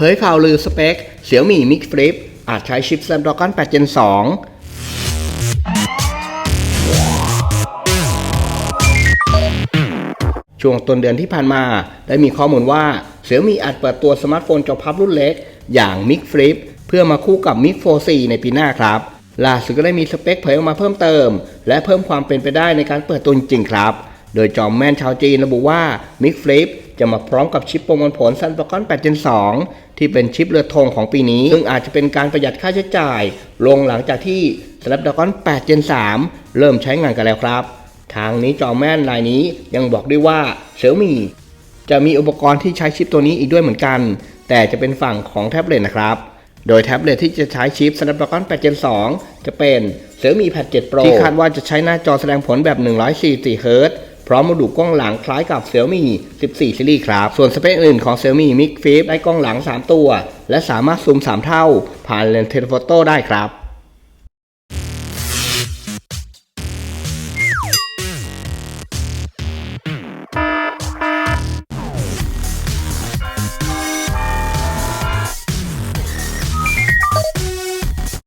เผยข่าวลือสเปค Xiaomi Mix Flip อาจใช้ชิป Snapdragon 8 Gen 2ช่วงต้นเดือนที่ผ่านมา ได้มีข้อมูลว่า Xiaomi อาจเปิดตัวสมาร์ทโฟนจอพับรุ่นเล็ก อย่าง Mix Flip เพื่อมาคู่กับ Mix 4 4ในปีหน้าครับล่าสุดก็ได้มีสเปคเผยออกมาเพิ่มเติม และเพิ่มความเป็นไปได้ในการเปิดตัวจริงๆครับ โดยจอมแม่นชาวจีนระบุว่า Mix Flip จะมาพร้อมกับชิปประมวลผล Snapdragon 8 Gen 2 ที่เป็นชิปเรือธงของปีนี้ ซึ่งอาจจะเป็นการประหยัดค่าใช้จ่าย ลงหลังจากที่ Snapdragon 8 Gen 3 เริ่มใช้งานกันแล้วครับ ทางนี้จอแม่นรายนี้ยังบอกด้วยว่า Xiaomi จะมีอุปกรณ์ที่ใช้ชิปตัวนี้อีกด้วยเหมือนกัน แต่จะเป็นฝั่งของแท็บเล็ตนะครับโดยแท็บเล็ตที่จะใช้ชิป Snapdragon 8 Gen 2 จะเป็น Xiaomi Pad 7 Pro ที่คาดว่าจะใช้หน้าจอแสดงผลแบบ 144 Hz พร้อมโมดูลกล้องหลังคล้ายกับ Xiaomi 14 ซีรีส์ครับ ส่วนสเปคอื่นของ Xiaomi Mix Flip ได้กล้องหลัง 3 ตัว และสามารถซูม 3 เท่า ผ่านเลนส์เทเลโฟโต้ได้ครับ